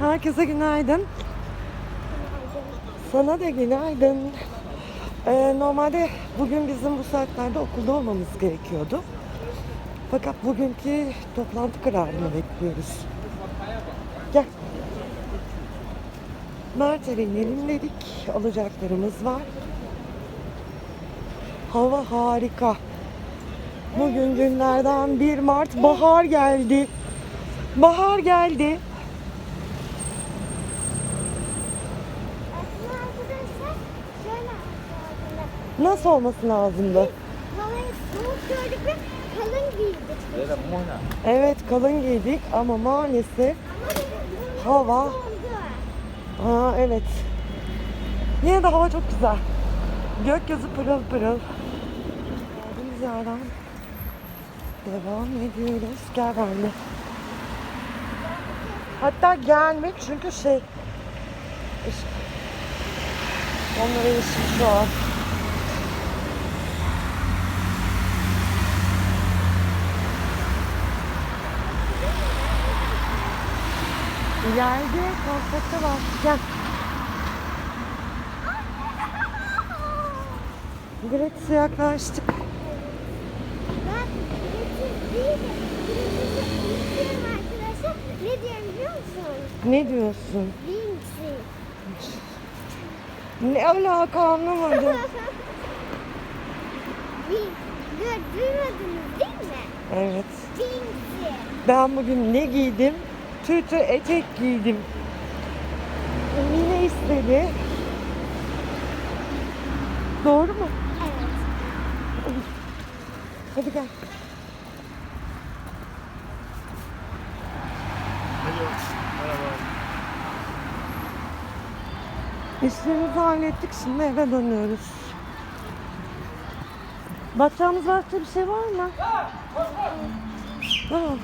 Herkese günaydın. Sana da günaydın. Ee, normalde bugün bizim bu saatlerde okulda olmamız gerekiyordu. Fakat bugünkü toplantı kararını bekliyoruz. Gel. Mert'e inelim dedik. Alacaklarımız var. Hava harika. Bugün günlerden 1 Mart bahar geldi. Bahar geldi. Nasıl olması lazımdı? Havayı soğuk gördük ve kalın giydik. Evet kalın giydik ama maalesef hava ha evet. Yine de hava çok güzel. Gökyüzü pırıl pırıl. Geldiğimiz yerden devam ediyoruz. Gel benimle. Hatta gelmek çünkü şey. Onlara yeşil şu an. Konfeti var. Gel. Gratis'e yaklaştık. Ne diyorum biliyor musun? Ne diyorsun? Vinci. Ne alaka anlamadım. Duymadınız değil mi? Evet. Vinci. Ben bugün ne giydim? Tütü etek giydim. Mine istedi. Doğru mu? Evet. Hadi gel. İşlerimizi hallettik. Şimdi eve dönüyoruz. Bakacağımız başka bir şey var mı? Tamam.